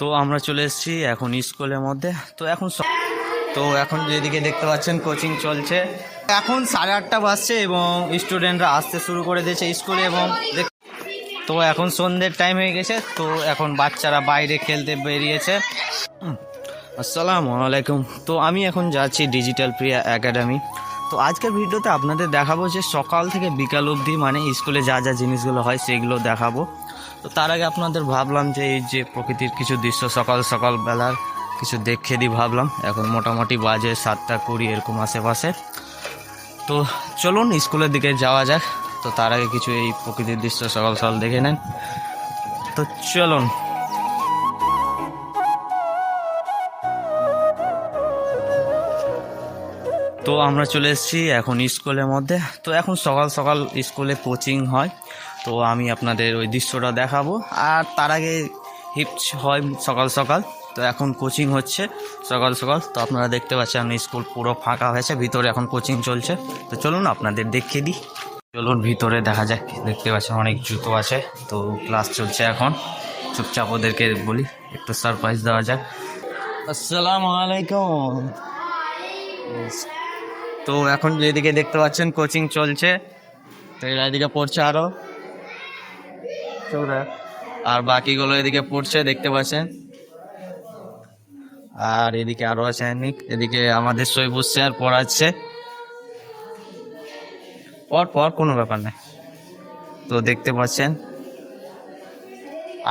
তো আমরা চলে এসেছি এখন স্কুলের মধ্যে। তো এখন তো এখন যেদিকে দেখতে পাচ্ছেন কোচিং চলছে। এখন সাড়ে আটটা বাজছে এবং স্টুডেন্টরা আসতে শুরু করে দিয়েছে স্কুলে এবং তো এখন সন্ধ্যের টাইম হয়ে গেছে। তো এখন বাচ্চারা বাইরে খেলতে বেরিয়েছে। আসসালামু আলাইকুম। তো আমি এখন যাচ্ছি ডিজিটাল প্রিয়া একাডেমি তো আজকের ভিডিওতে আপনাদের দেখাবো যে সকাল থেকে বিকাল অবধি মানে স্কুলে যা যা জিনিসগুলো হয় সেগুলো দেখাবো। তো তার আগে আপনাদের ভাবলাম যে এই যে প্রকৃতির কিছু দৃশ্য, সকাল সকাল বেলার কিছু দেখে দিই ভাবলাম। এখন মোটামুটি বাজে সাতটা কুড়ি এরকম আশেপাশে। তো চলুন, স্কুলের দিকে যাওয়া যাক। তো তার আগে কিছু এই প্রকৃতির দৃশ্য সকাল সকাল দেখে নেন। তো চলুন। তো আমরা চলে এসেছি এখন স্কুলের মধ্যে। তো এখন সকাল সকাল স্কুলে কোচিং হয়। তো আমি আপনাদের ওই দৃশ্যটা দেখাবো। আর তার আগে হিপস হয় সকাল সকাল। তো এখন কোচিং হচ্ছে সকাল সকাল। তো আপনারা দেখতে পাচ্ছেন স্কুল পুরো ফাঁকা হয়েছে। ভিতরে এখন কোচিং চলছে। তো চলুন আপনাদের দেখিয়ে দিই। চলুন ভিতরে দেখা যাক। দেখতে পাচ্ছেন অনেক জুতো আছে। তো ক্লাস চলছে এখন। চুপচাপ ওদেরকে বলি, একটু সারপ্রাইজ দেওয়া যাক। আসসালামু আলাইকুম। তো এখন যেদিকে দেখতে পাচ্ছেন কোচিং চলছে। তো এরা এদিকে পড়ছে আরও। চৌরা। আর বাকিগুলো এদিকে পড়ছে দেখতে পাচ্ছেন। আর এদিকে আরও আছে অনেক এদিকে আমাদের সৈবুজ স্যার পড়াচ্ছে। পর পর কোনো ব্যাপার নাই। তো দেখতে পাচ্ছেন।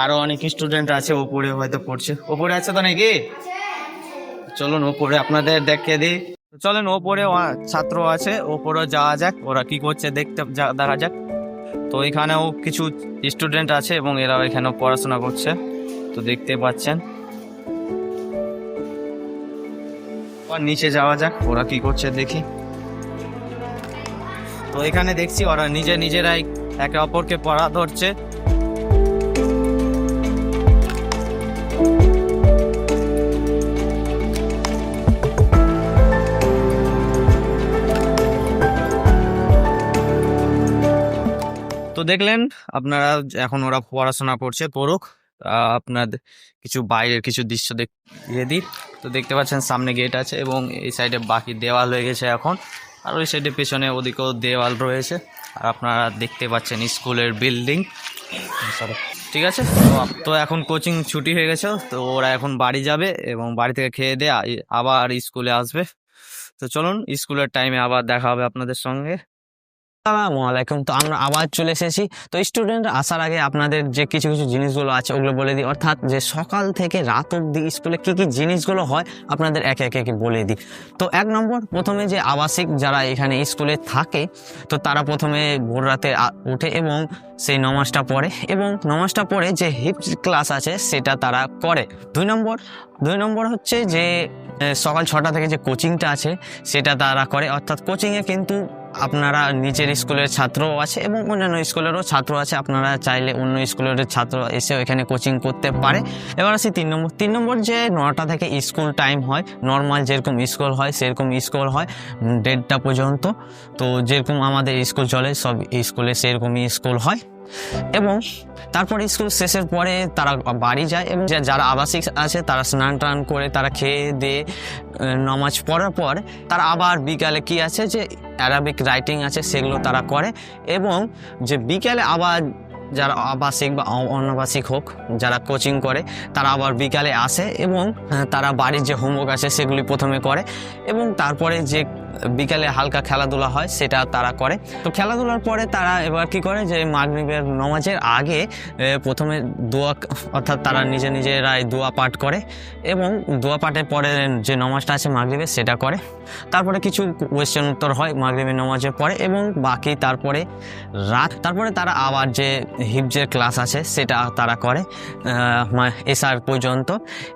আরও অনেক স্টুডেন্ট আছে ওপরে হয়তো পড়ছে। ওপরে আছে তো নাকি? চলুন ওপরে আপনাদের দেখিয়ে দিই। চলেন, ওপরে ছাত্র আছে, ওপরে যাওয়া যাক, ওরা কি করছে দেখতে দেখা যাক। তো এখানেও কিছু স্টুডেন্ট আছে এবং এরাও এখানেও পড়াশোনা করছে, তো দেখতে পাচ্ছেন। নিচে যাওয়া যাক, ওরা কি করছে দেখি। তো এখানে দেখছি ওরা নিজে নিজেরাই একে অপরকে পড়া ধরছে। দেখলেন আপনারা এখন ওরা পড়াশোনা করছে পড়ুক। আহ, আপনাদের কিছু বাইরের কিছু দৃশ্য দেখিয়ে দিই তো দেখতে পাচ্ছেন সামনে গেট আছে এবং এই সাইডে বাকি দেওয়াল হয়ে গেছে এখন। আর ওই সাইডে পেছনে ওদিকেও দেওয়াল রয়েছে। আর আপনারা দেখতে পাচ্ছেন স্কুলের বিল্ডিং। ঠিক আছে? তো এখন কোচিং ছুটি হয়ে গেছে তো ওরা এখন বাড়ি যাবে এবং বাড়ি থেকে খেয়ে দিয়ে আবার স্কুলে আসবে। তো চলুন স্কুলের টাইমে আবার দেখা হবে আপনাদের সঙ্গে। আসসালামু আলাইকুম তো আমরা আবার চলে এসেছি। তো স্টুডেন্ট আসার আগে আপনাদের যে কিছু কিছু জিনিসগুলো আছে, ওগুলো বলে দিই। অর্থাৎ যে সকাল থেকে রাত অবধি স্কুলে কী কী জিনিসগুলো হয়, আপনাদের একে একে একে বলে দিই। তো এক নম্বর, প্রথমে যে আবাসিক যারা এখানে স্কুলে থাকে, তো তারা প্রথমে ভোর রাতে উঠে এবং সেই নমাজটা পড়ে এবং নমাজটা পড়ে যে হিপ ক্লাস আছে, সেটা তারা করে। দুই নম্বর দুই নম্বর হচ্ছে যে সকাল ছটা থেকে যে কোচিংটা আছে, সেটা তারা করে। অর্থাৎ কোচিংয়ে কিন্তু আপনারা নিচের স্কুলের ছাত্রও আছে এবং অন্যান্য স্কুলেরও ছাত্র আছে। আপনারা চাইলে অন্য স্কুলের ছাত্র এসেও এখানে কোচিং করতে পারে। এবার আসি তিন নম্বর। তিন নম্বর যে নটা থেকে স্কুল টাইম হয় নর্মাল যেরকম স্কুল হয়, সেরকম স্কুল হয় দেড়টা পর্যন্ত। তো যেরকম আমাদের স্কুল চলে, সব স্কুলে সেরকমই স্কুল হয়। এবং তারপর স্কুল শেষের পরে তারা বাড়ি যায় এবং যারা আবাসিক আছে তারা স্নান টান করে তারা খেয়ে দিয়ে নামাজ পড়ার পর তারা আবার বিকালে কি আছে যে অ্যারাবিক রাইটিং আছে সেগুলো তারা করে এবং যে বিকালে আবার যারা আবাসিক বা অনাবাসিক হোক, যারা কোচিং করে তারা আবার বিকালে আসে এবং তারা বাড়ির যে হোমওয়ার্ক আছে সেগুলি প্রথমে করে এবং তারপরে যে বিকালে হালকা খেলাধুলা হয়, সেটা তারা করে। তো খেলাধুলার পরে তারা এবার কি করে যে মাগরিবের নমাজের আগে প্রথমে দোয়া, অর্থাৎ তারা নিজে নিজেরাই দোয়া পাঠ করে এবং দোয়া পাঠের পরে যে নমাজটা আছে মাগরিবের, সেটা করে। তারপরে কিছু কোয়েশ্চেন উত্তর হয় মাগরিবের নমাজের পরে এবং বাকি তারপরে রাত, তারপরে তারা আবার যে হিপজের ক্লাস আছে, সেটা তারা করে এসআর পর্যন্ত।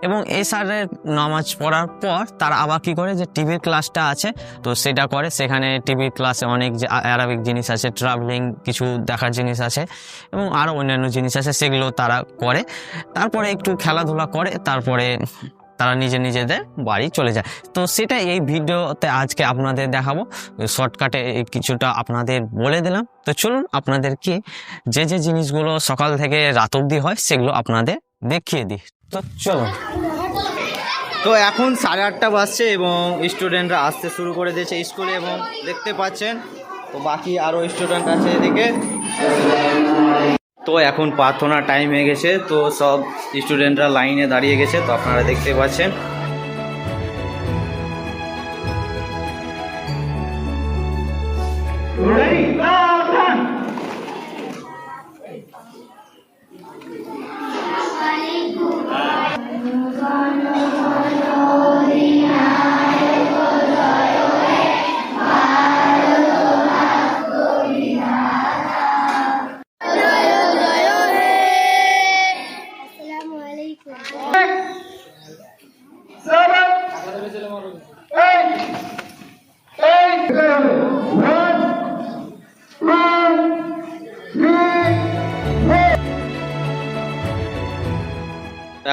এবং এসআরের নামাজ পড়ার পর তারা আবার কি করে যে টিভির ক্লাসটা আছে তো সেটা করে। সেখানে টিভির ক্লাসে অনেক আরবিক জিনিস আছে ট্রাভেলিং কিছু দেখার জিনিস আছে এবং আরও অন্যান্য জিনিস আছে, সেগুলো তারা করে। তারপরে একটু খেলাধুলা করে, তারপরে তারা নিজে নিজেদের বাড়ি চলে যায়। তো সেটা এই ভিডিওতে আজকে আপনাদের দেখাবো। শর্টকাটে কিছুটা আপনাদের বলে দিলাম। তো চলুন আপনাদেরকে যে যে জিনিসগুলো সকাল থেকে রাত অবধি হয়, সেগুলো আপনাদের দেখিয়ে দিই। তো চলো তো এখন সাড়ে আটটা বাজছে এবং স্টুডেন্টরা আসতে শুরু করে দিয়েছে স্কুলে এবং দেখতে পাচ্ছেন, তো বাকি আরও স্টুডেন্ট আছে এদিকে। তো এখন প্রার্থনা টাইম হয়ে গেছে, তো সব স্টুডেন্টরা লাইনে দাঁড়িয়ে গেছে, তো আপনারা দেখতে পাচ্ছেন।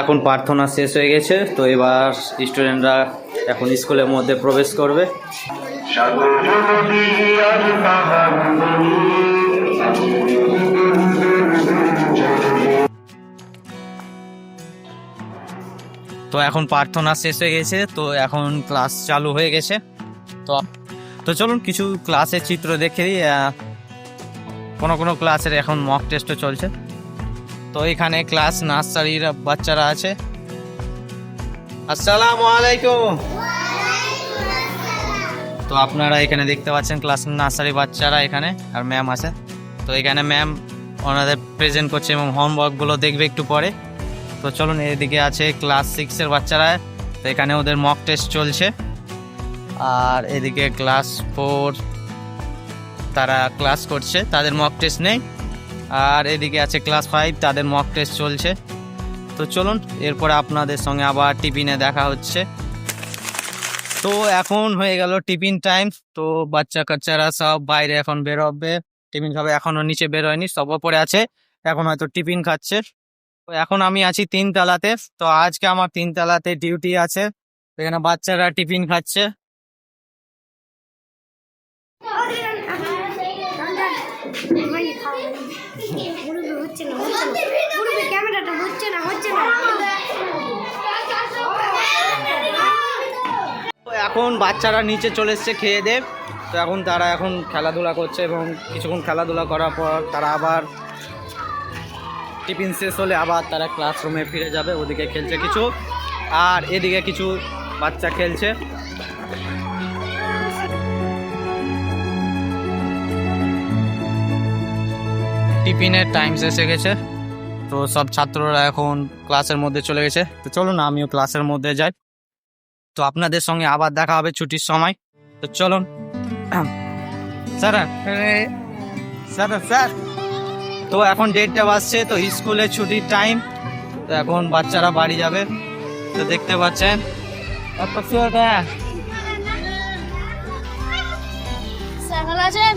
এখন প্রার্থনা শেষ হয়ে গেছে। তো এবার স্টুডেন্টরা এখন স্কুলের মধ্যে প্রবেশ করবে। তো এখন প্রার্থনা শেষ হয়ে গেছে। তো এখন ক্লাস চালু হয়ে গেছে। তো তো চলুন কিছু ক্লাসের চিত্র দেখে কোনো কোনো ক্লাসের এখন মক টেস্টও চলছে। তো এখানে ক্লাস নার্সারির বাচ্চারা আছে। আসসালামু আলাইকুম। তো আপনারা এখানে দেখতে পাচ্ছেন ক্লাস নার্সারি বাচ্চারা এখানে আর ম্যাম আছে। তো এখানে ম্যাম ওনাদের প্রেজেন্ট করছে এবং হোমওয়ার্কগুলো দেখবে একটু পরে। তো চলুন এদিকে আছে ক্লাস সিক্সের বাচ্চারা। তো এখানে ওদের মক টেস্ট চলছে। আর এদিকে ক্লাস ফোর তারা ক্লাস করছে তাদের মক টেস্ট নেই। আর এদিকে আছে ক্লাস ফাইভ তাদের মক টেস্ট চলছে। তো চলুন, এরপরে আপনাদের সঙ্গে আবার টিফিনে দেখা হচ্ছে। তো এখন হয়ে গেল টিফিন টাইম তো বাচ্চা কাচ্চারা সব বাইরে এখন বেরোবে। টিফিন খাবে এখনও নিচে বের হয়নি সব ওপরে আছে, এখন হয়তো টিফিন খাচ্ছে। তো এখন আমি আছি তিন তলাতে তো আজকে আমার তিন তলাতে ডিউটি আছে। এখানে বাচ্চারা টিফিন খাচ্ছে। এখন বাচ্চারা নিচে চলে এসছে খেয়ে দে। তো এখন তারা এখন খেলাধুলা করছে এবং কিছুক্ষণ খেলাধুলা করার পর তারা আবার টিফিন শেষ হলে আবার তারা ক্লাসরুমে ফিরে যাবে, ওদিকে খেলছে কিছু। আর এদিকে কিছু বাচ্চা খেলছে। টিফিনের টাইমস এসে গেছে। তো সব ছাত্ররা এখন ক্লাসের মধ্যে চলে গেছে। তো চলুন আমিও ক্লাসের মধ্যে যাই। তো আপনাদের সঙ্গে আবার দেখা হবে ছুটির সময়। তো চলুন। Sir sir sir. তো এখন ডেটটা বাজছে তো স্কুলের ছুটির টাইম তো এখন বাচ্চারা বাড়ি যাবে। তো দেখতে পাচ্ছেন। স্যার আছেন?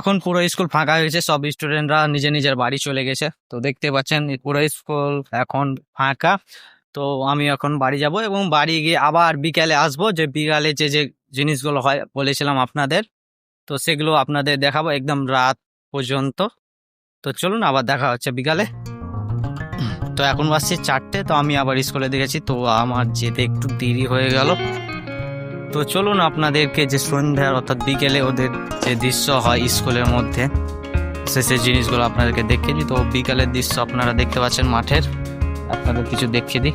এখন পুরো স্কুল ফাঁকা হয়েছে সব স্টুডেন্টরা নিজে নিজের বাড়ি চলে গেছে। তো দেখতে পাচ্ছেন, পুরো স্কুল এখন ফাঁকা। তো আমি এখন বাড়ি যাব এবং বাড়ি গিয়ে আবার বিকালে আসব। যে বিকালে যে যে জিনিসগুলো হয়, বলেছিলাম আপনাদের। তো সেগুলো আপনাদের দেখাবো একদম রাত পর্যন্ত। তো চলুন, আবার দেখা হচ্ছে বিকালে। তো এখন বাসছি চারটে, তো আমি আবার স্কুলে দেখেছি। তো আমার যেতে একটু দেরি হয়ে গেল। তো চলুন আপনাদেরকে যে সন্ধ্যার অর্থাৎ বিকেলে ওদের যে দৃশ্য হয় স্কুলের মধ্যে, সে সে জিনিসগুলো আপনাদেরকে দেখিয়ে দিই। তো বিকালের দৃশ্য আপনারা দেখতে পাচ্ছেন মাঠের। আপনাদের কিছু দেখিয়ে দিই।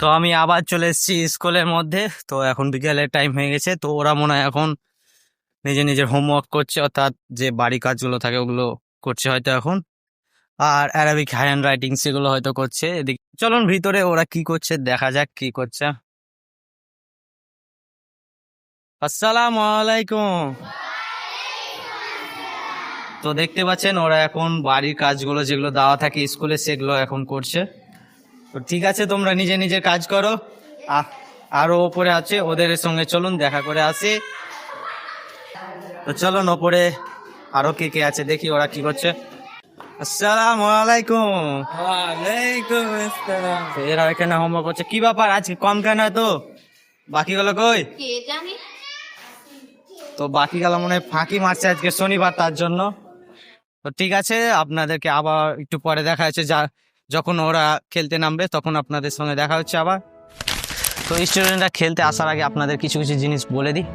তো আমি আবার চলে এসেছি স্কুলের মধ্যে। তো এখন বিকেলের টাইম হয়ে গেছে। তো ওরা মনে হয় এখন নিজে নিজের হোমওয়ার্ক করছে, অর্থাৎ যে বাড়ি কাজগুলো থাকে ওগুলো করছে হয়তো এখন। আর অ্যারাবিক হ্যান্ড রাইটিং সেগুলো হয়তো করছে। এদিকে চলুন ভিতরে ওরা কি করছে, দেখা যাক কি করছে। আসসালামু আলাইকুম। তো দেখতে পাচ্ছেন ওরা এখন বাড়ির কাজগুলো যেগুলো দেওয়া থাকে স্কুলে সেগুলো এখন করছে। তো ঠিক আছে তোমরা নিজে নিজে কাজ করো। আ- আরও ওপরে আছে ওদের সঙ্গে চলুন দেখা করে আসি। তো চলুন ওপরে আরও কে কে আছে দেখি ওরা কি করছে। আসসালামু আলাইকুম। এরা এখানে হোমওয়ার্ক করছে। কি ব্যাপার আজকে কম কেন তো বাকিগুলো কই? কে জানি? তো বাকি গেল মনে হয় ফাঁকি মারছে আজকে শনিবার তার জন্য। তো ঠিক আছে, আপনাদেরকে আবার একটু পরে দেখা হচ্ছে। যা, যখন ওরা খেলতে নামবে তখন আপনাদের সঙ্গে দেখা হচ্ছে আবার। তো স্টুডেন্টরা খেলতে আসার আগে আপনাদের কিছু কিছু জিনিস বলে দিই।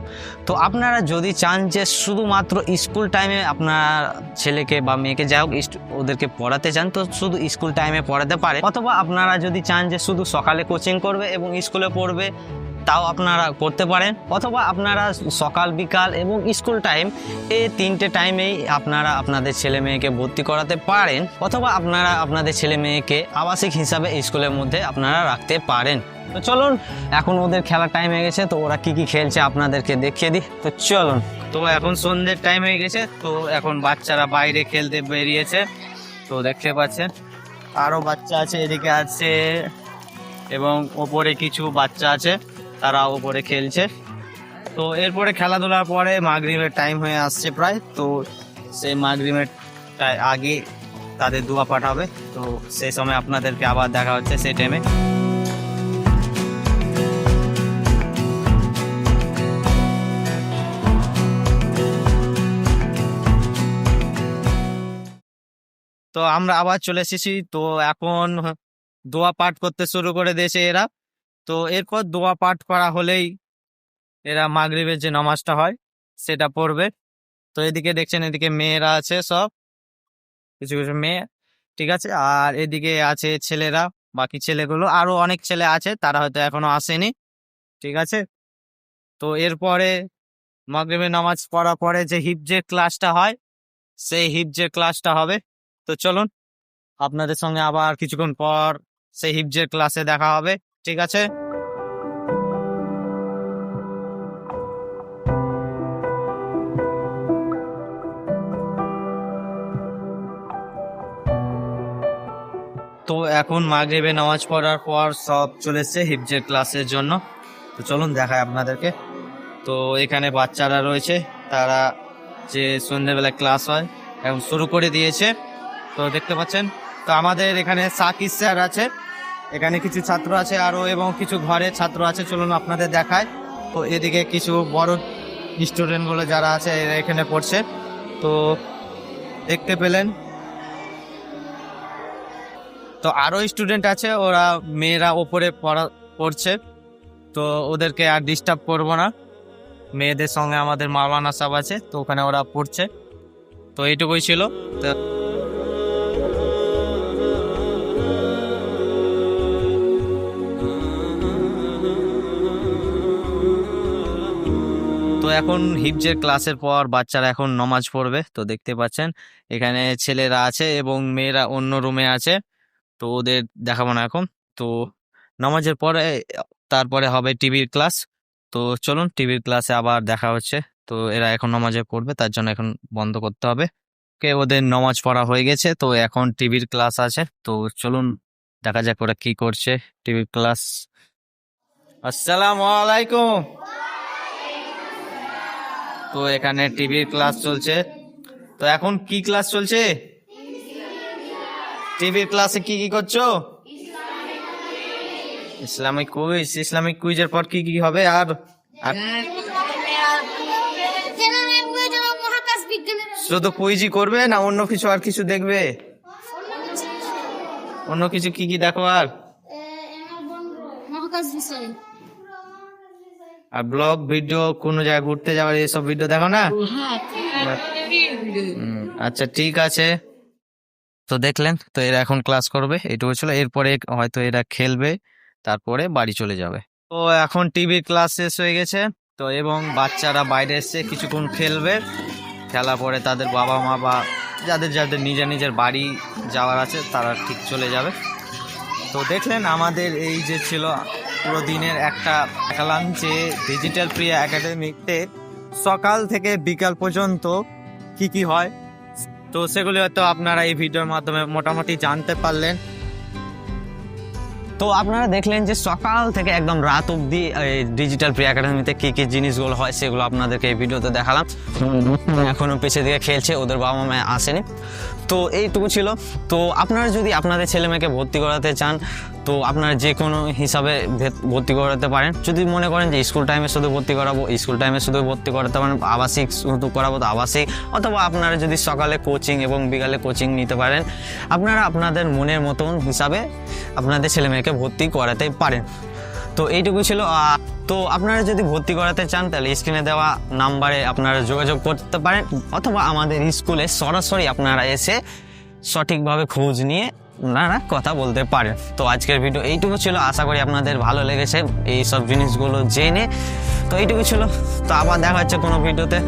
তো আপনারা যদি চান যে শুধুমাত্র স্কুল টাইমে আপনার ছেলেকে বা মেয়েকে যাই হোক ওদেরকে পড়াতে চান, তো শুধু স্কুল টাইমে পড়াতে পারে অথবা আপনারা যদি চান যে শুধু সকালে কোচিং করবে এবং স্কুলে পড়বে তাও আপনারা করতে পারেন। অথবা আপনারা সকাল, বিকাল এবং স্কুল টাইম এই তিনটে টাইমেই আপনারা আপনাদের ছেলে মেয়েকে ভর্তি করাতে পারেন। অথবা আপনারা আপনাদের ছেলে মেয়েকে আবাসিক হিসাবে স্কুলের মধ্যে আপনারা রাখতে পারেন। তো চলুন, এখন ওদের খেলার টাইম হয়ে গেছে, তো ওরা কি কি খেলছে আপনাদেরকে দেখিয়ে দিই। তো চলুন। তো এখন সন্ধ্যের টাইম হয়ে গেছে, তো এখন বাচ্চারা বাইরে খেলতে বেরিয়েছে। তো দেখতে পাচ্ছেন, আরও বাচ্চা আছে, এদিকে আছে এবং ওপরে কিছু বাচ্চা আছে। তারা ওপরে খেলছে। তো এরপরে খেলাধুলার পরে মাগরিমের টাইম হয়ে আসছে প্রায়। তো সেই মাগরিমের আগে তাদের দোয়া পাঠাবে। তো সেই সময় আপনাদেরকে আবার দেখা হচ্ছে সেই টাইমে তো আমরা আবার চলে এসেছি। তো এখন দোয়া পাঠ করতে শুরু করে দিয়েছে এরা। তো এরপর দোয়া পাঠ করা হলেই এরা মাগরিবের যে নামাজটা হয়, সেটা পড়বে। তো এদিকে দেখছেন, এদিকে মেয়েরা আছে সব। কিছু কিছু মেয়ে, ঠিক আছে। আর এদিকে আছে ছেলেরা, বাকি ছেলেগুলো। আরও অনেক ছেলে আছে, তারা হয়তো এখনও আসেনি, ঠিক আছে। তো এরপরে মাগরিবের নামাজ পড়ার পরে যে হিপজের ক্লাসটা হয়, সেই হিপজের ক্লাসটা হবে। তো চলুন, আপনাদের সঙ্গে আবার কিছুক্ষণ পর সেই হিপজের ক্লাসে দেখা হবে। ঠিক আছে? তো এখন মাগরিবে নামাজ পড়ার পর সব চলে হিপজের ক্লাসের জন্য। তো চলুন দেখায় আপনাদেরকে। তো এখানে বাচ্চারা রয়েছে, তারা যে সন্ধ্যেবেলায় ক্লাস হয়, এখন শুরু করে দিয়েছে। তো দেখতে পাচ্ছেন, তো আমাদের এখানে সাকিব স্যার আছে। এখানে কিছু ছাত্র আছে আরও এবং কিছু ঘরে ছাত্র আছে, চলুন আপনাদের দেখায় তো এদিকে কিছু বড় স্টুডেন্টগুলো যারা আছে এখানে পড়ছে। তো দেখতে পেলেন। তো আরও স্টুডেন্ট আছে, ওরা মেয়েরা ওপরে পড়া, পড়ছে। তো ওদেরকে আর ডিস্টার্ব করব না। মেয়েদের সঙ্গে আমাদের মাওলানা সাহেব আছে, তো ওখানে ওরা পড়ছে। তো এইটুকুই ছিল। তো এখন হিপজের ক্লাসের পর বাচ্চারা এখন নমাজ পড়বে, তো দেখতে পাচ্ছেন। এখানে ছেলেরা আছে এবং মেয়েরা অন্য রুমে আছে, তো ওদের দেখাবো না এখন। তো নামাজের পরে, তারপরে হবে টিভির ক্লাস। তো চলুন, টিভির ক্লাসে আবার দেখা হচ্ছে। তো এরা এখন নামাজে পড়বে, তার জন্য এখন বন্ধ করতে হবে। কে ওদের নামাজ পড়া হয়ে গেছে, তো এখন টিভির ক্লাস আছে। তো চলুন, দেখা যাক ওরা কি করছে টিভির ক্লাস। আসসালামু আলাইকুম। তো এখানে টিভির ক্লাস চলছে। তো এখন কি ক্লাস চলছে? টিভির ক্লাসে কি কি করছ? Islamic quiz. ইসলামিক কুইজের পর কি কি হবে আর? শুধু কুইজই করবে না অন্য কিছু আর কিছু দেখবে? অন্য কিছু কি কি দেখো আর? মহাকাশ বিষয়। আর ব্লগ ভিডিও কোনো জায়গায় ঘুরতে যাওয়ার এসব ভিডিও দেখো না? হ্যাঁ আচ্ছা ঠিক আছে। তো দেখলেন তো এরা এখন ক্লাস করবে এটুকু ছিল। এরপরে হয়তো এরা খেলবে তারপরে বাড়ি চলে যাবে। তো এখন টিভির ক্লাস শেষ হয়ে গেছে। তো এবং বাচ্চারা বাইরে এসে কিছুক্ষণ খেলবে। খেলা পরে তাদের বাবা মা বা যাদের যাদের নিজের নিজের বাড়ি যাওয়ার আছে তারা ঠিক চলে যাবে। তো দেখলেন আমাদের এই যে ছিল পুরো দিনের একটা দেখালাম যে ডিজিটাল প্রিয়া একাডেমিতে সকাল থেকে বিকাল পর্যন্ত কি কি হয়। তো সেগুলি হয়তো আপনারা এই ভিডিওর মাধ্যমে মোটামুটি জানতে পারলেন। তো আপনারা দেখলেন যে সকাল থেকে একদম রাত অবধি ডিজিটাল প্রি একাডেমিতে কী কী জিনিসগুলো হয় সেগুলো আপনাদেরকে এই ভিডিওতে দেখালাম। এখনও পেছে দিকে খেলছে, ওদের বাবা মা আসেনি। তো এইটুকু ছিল। তো আপনারা যদি আপনাদের ছেলে মেয়েকে ভর্তি করাতে চান, তো আপনারা যে কোনো হিসাবে ভর্তি করাতে পারেন। যদি মনে করেন যে স্কুল টাইমে শুধু ভর্তি করাবো, স্কুল টাইমে শুধু ভর্তি করাতে পারেন, আবাসিক শুধু করাবো তো আবাসিক, অথবা আপনারা যদি সকালে কোচিং এবং বিকালে কোচিং নিতে পারেন, আপনারা আপনাদের মনের মতন হিসাবে আপনাদের ছেলে মেয়েকে ভর্তি করাতে পারেন। তো এইটুকু ছিল তো আপনারা যদি ভর্তি করাতে চান, তাহলে স্ক্রিনে দেওয়া নাম্বারে আপনারা যোগাযোগ করতে পারেন, অথবা আমাদের স্কুলে সরাসরি আপনারা এসে সঠিকভাবে খোঁজ নিয়ে নানা কথা বলতে পারেন। তো আজকের ভিডিও এইটুকু ছিল, আশা করি আপনাদের ভালো লেগেছে। এই সব জিনিসগুলো জেনে তো এইটুকু ছিল। তো আবার দেখা হচ্ছে কোনো ভিডিওতে